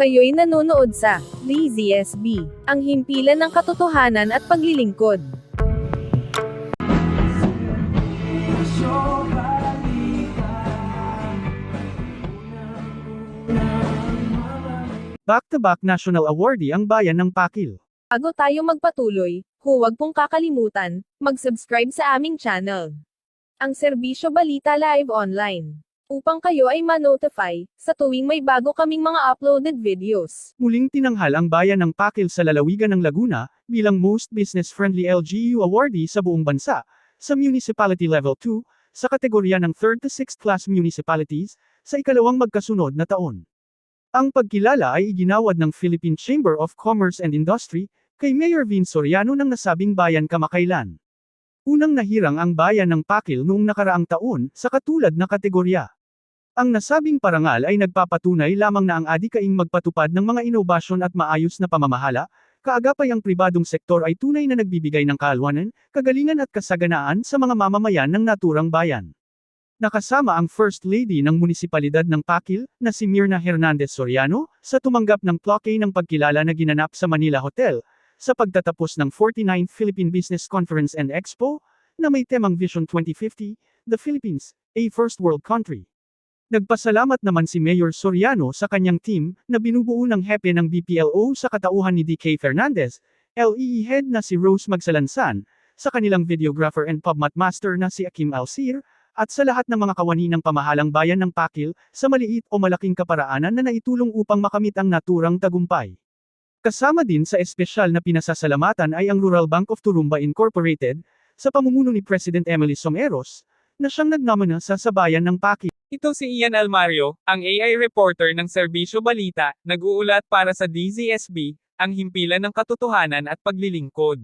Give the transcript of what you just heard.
Kayo'y nanonood sa Lazy SB, ang himpilan ng katotohanan at paglilingkod. Back-to-back national awardee ang bayan ng Pakil. Bago tayo magpatuloy, huwag pong kakalimutan, mag-subscribe sa aming channel. Ang Serbisyo Balita Live Online. Upang kayo ay ma-notify, sa tuwing may bago kaming mga uploaded videos. Muling tinanghal ang bayan ng Pakil sa lalawigan ng Laguna, bilang Most Business-Friendly LGU awardee sa buong bansa, sa Municipality Level 2, sa kategorya ng 3rd to 6th class municipalities, sa ikalawang magkasunod na taon. Ang pagkilala ay iginawad ng Philippine Chamber of Commerce and Industry, kay Mayor Vin Soriano ng nasabing bayan kamakailan. Unang nahirang ang bayan ng Pakil noong nakaraang taon, sa katulad na kategorya. Ang nasabing parangal ay nagpapatunay lamang na ang adikaing magpatupad ng mga inobasyon at maayos na pamamahala, kaagapay ang pribadong sektor ay tunay na nagbibigay ng kaalwanan, kagalingan at kasaganaan sa mga mamamayan ng naturang bayan. Nakasama ang First Lady ng Munisipalidad ng Pakil, na si Mirna Hernandez Soriano, sa tumanggap ng plaque ng pagkilala na ginanap sa Manila Hotel, sa pagtatapos ng 49th Philippine Business Conference and Expo, na may temang Vision 2050, The Philippines, a First World Country. Nagpasalamat naman si Mayor Soriano sa kanyang team, na binubuo ng hepe ng BPLO sa katauhan ni DK Fernandez, LEE head na si Rose Magsalansan, sa kanilang videographer and pubmat master na si Akim Alsir, at sa lahat ng mga kawani ng pamahalang bayan ng Pakil, sa maliit o malaking kaparaanan na naitulong upang makamit ang naturang tagumpay. Kasama din sa espesyal na pinasasalamatan ay ang Rural Bank of Turumba Incorporated, sa pamumuno ni President Emily Someros, na siyang nagnomina sa sabayan ng Pakil. Ito si Ian Almario, ang AI reporter ng Serbisyo Balita, nag-uulat para sa DZSB, ang himpilan ng katotohanan at paglilingkod.